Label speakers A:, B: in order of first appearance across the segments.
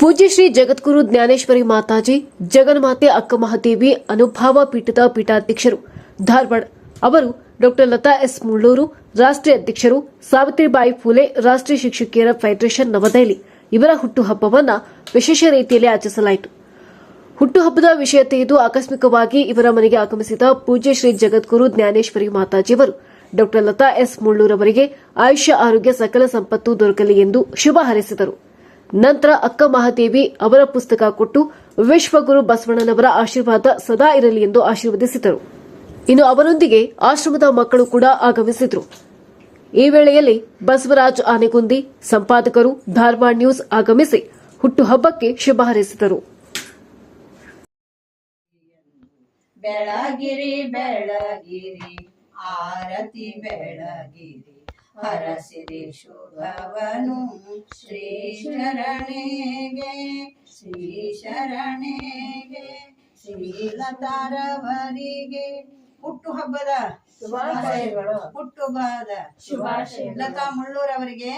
A: ಪೂಜ್ಯ ಶ್ರೀ ಜಗದ್ಗುರು ಜ್ಞಾನೇಶ್ವರಿ ಮಾತಾಜಿ, ಜಗನ್ಮಾತೆ ಅಕ್ಕಮಹಾದೇವಿ, ಅನುಭಾವ ಪೀಠದ ಪೀಠಾಧ್ಯಕ್ಷರು ಧಾರವಾಡ. ಅವರು ಡಾಕ್ಟರ್ ಲತಾ ಎಸ್ ಮುಳ್ಳೂರು, ರಾಷ್ಟ್ರೀಯ ಅಧ್ಯಕ್ಷರು ಸಾವಿತ್ರಿಬಾಯಿ ಫುಲೆ, ರಾಷ್ಟ್ರೀಯ ಶಿಕ್ಷಕಿಯರ ಫೆಡರೇಷನ್ ನವದೆಹಲಿ. ಇವರ ಹುಟ್ಟುಹಬ್ಬವನ್ನು ವಿಶೇಷ ರೀತಿಯಲ್ಲಿ ಆಚರಿಸಲಾಯಿತು. ಹುಟ್ಟುಹಬ್ಬದ ವಿಷಯ ತಿಳಿದು ಆಕಸ್ಮಿಕವಾಗಿ ಇವರ ಮನೆಗೆ ಆಗಮಿಸಿದ ಪೂಜ್ಯ ಶ್ರೀ ಜಗದ್ಗುರು ಜ್ಞಾನೇಶ್ವರಿ ಮಾತಾಜಿಯವರು ಡಾಕ್ಟರ್ ಲತಾ ಎಸ್ ಮುಳ್ಳೂರವರಿಗೆ ಆಯುಷ್ಯ, ಆರೋಗ್ಯ, ಸಕಲ ಸಂಪತ್ತು ದೊರಕಲಿ ಎಂದು ಶುಭ ಹಾರೈಸಿದರು. ನಂತರ ಅಕ್ಕ ಮಹಾದೇವಿ ಅವರ ಪುಸ್ತಕ ಕೊಟ್ಟು ವಿಶ್ವಗುರು ಬಸವಣ್ಣನವರ ಆಶೀರ್ವಾದ ಸದಾ ಇರಲಿ ಎಂದು ಆಶೀರ್ವದಿಸಿದರು. ಇನ್ನು ಅವರೊಂದಿಗೆ ಆಶ್ರಮದ ಮಕ್ಕಳು ಕೂಡ ಆಗಮಿಸಿದರು. ಈ ವೇಳೆಯಲ್ಲಿ ಬಸವರಾಜ್ ಆನೆಗುಂದಿ, ಸಂಪಾದಕರು ಧಾರವಾಡ ನ್ಯೂಸ್ ಆಗಮಿಸಿ ಹುಟ್ಟುಹಬ್ಬಕ್ಕೆ ಶುಭ ಹಾರೈಸಿದರು.
B: ಬೆಳಗಿರಿ ಬೆಳಗಿರಿ, ಆರತಿ ಬೆಳಗಿರಿ. ಹರಸಿರಿ ಶುಭವನು ಶ್ರೀ ಶರಣೆಗೆ ಶ್ರೀ ಶರಣೆಗೆ ಶ್ರೀಲತಾರವರಿಗೆ. ಹುಟ್ಟು ಹಬ್ಬದ
C: ಶುಭಾಶಯಗಳು.
B: ಹುಟ್ಟುಹಬ್ಬದ
C: ಶುಭಾಶಯ
B: ಲತಾ ಮುಳ್ಳೂರವರಿಗೆ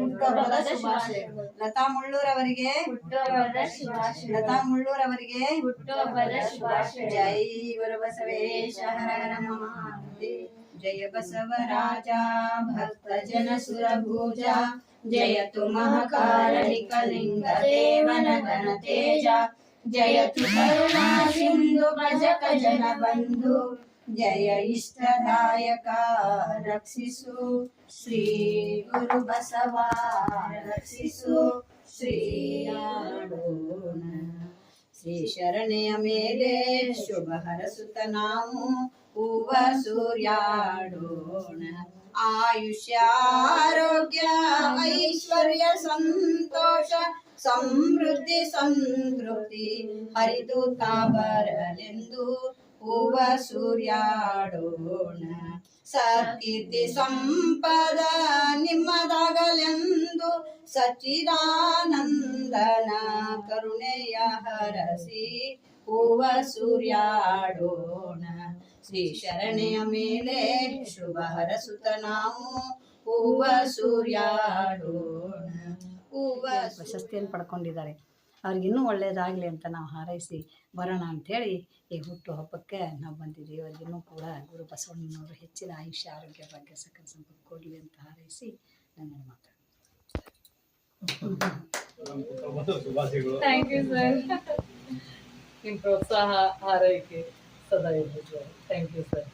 B: ಹುಟ್ಟುಹಬ್ಬದ ಶುಭಾಶಯಗಳು. ಲತಾ ಮುಳ್ಳೂರವರಿಗೆ
C: ಹುಟ್ಟುಹಬ್ಬದ ಶುಭಾಶಯ
B: ಲತಾ ಮುಳ್ಳೂರವರಿಗೆ
C: ಹುಟ್ಟುಹಬ್ಬದ ಶುಭಾಶಯ
B: ಜೈ ಗುರು ಬಸವೇಶ ಹರ ನಮಃ ಜಯ ಬಸವರಾಜ ಭಕ್ತ ಜನ ಸುರಭುಜ ಜಯತು ಮಹಾಕಾರಣಿ ಕಲಿಂಗ ದೇವನ ಗಣ ತೇಜ ಜಯತು ಕರುಣಾ ಸಿಂಧು ಭಜಕ ಜನ ಬಂಧು ಜಯ ಇಷ್ಟದಾಯಕ ರಕ್ಷಿಸು ಶ್ರೀ ಗುರು ಬಸವ ರಕ್ಷಿಸು ಶ್ರೀ ಆಡೋಣ ಶ್ರೀ ಶರಣೆಯ ಮೇಲೆ ಶುಭ ಹರಸುತ್ತ ನಾವು ಹೂವ ಸೂರ್ಯಾಡೋಣ ಆಯುಷ್ಯ ಆರೋಗ್ಯ ಐಶ್ವರ್ಯ, ಸಂತೋಷ, ಸಮೃದ್ಧಿ, ಸಂತೃಪ್ತಿ, ಹರಿದು ತಾಬರಲೆಂದು ಹೂವ ಸೂರ್ಯಾಡೋಣ ಸತ್ಕೀರ್ತಿ ಸಂಪದ ನಿಮ್ಮದಾಗಲೆಂದು ಸಚ್ಚಿದಾನಂದನ ಕರುಣೆಯ ಹರಸಿ ಹೂವ ಸೂರ್ಯಾಡೋಣ ಶ್ರೀ ಶರಣೆಯ ಮೇಲೆ ಶುಭ ಹರಸುತ ನಾವು. ಹೂವ ಸೂರ್ಯಾಡೋಣ. ಹೂವ
D: ಪ್ರಶಸ್ತಿಯನ್ನು ಪಡ್ಕೊಂಡಿದ್ದಾರೆ. ಅವ್ರಿಗೆ ಇನ್ನೂ ಒಳ್ಳೆಯದಾಗಲಿ ಅಂತ ನಾವು ಹಾರೈಸಿ ಬರೋಣ ಅಂಥೇಳಿ ಈ ಹುಟ್ಟು ಹಬ್ಬಕ್ಕೆ ನಾವು ಬಂದಿದ್ದೀವಿ. ಅವ್ರಿಗಿನ್ನೂ ಕೂಡ ಗುರು ಬಸವಣ್ಣನವರು ಹೆಚ್ಚಿನ ಆಯುಷ್ಯ ಆರೋಗ್ಯ ಭಾಗ್ಯ ಸಕಲ ಸಂಪತ್ತು ಕೊಡಲಿ ಅಂತ ಹಾರೈಸಿ ನನ್ನ ಮಾತು
E: ಶುಭಾಶಯಗಳು
C: ಥ್ಯಾಂಕ್ ಯು ಸರ್ ನಿಮ್ಮ ಪ್ರೋತ್ಸಾಹ ಹಾರೈಕೆ. ಸದಾ ಇರಲಿ ಸರ್ ಥ್ಯಾಂಕ್ ಯು ಸರ್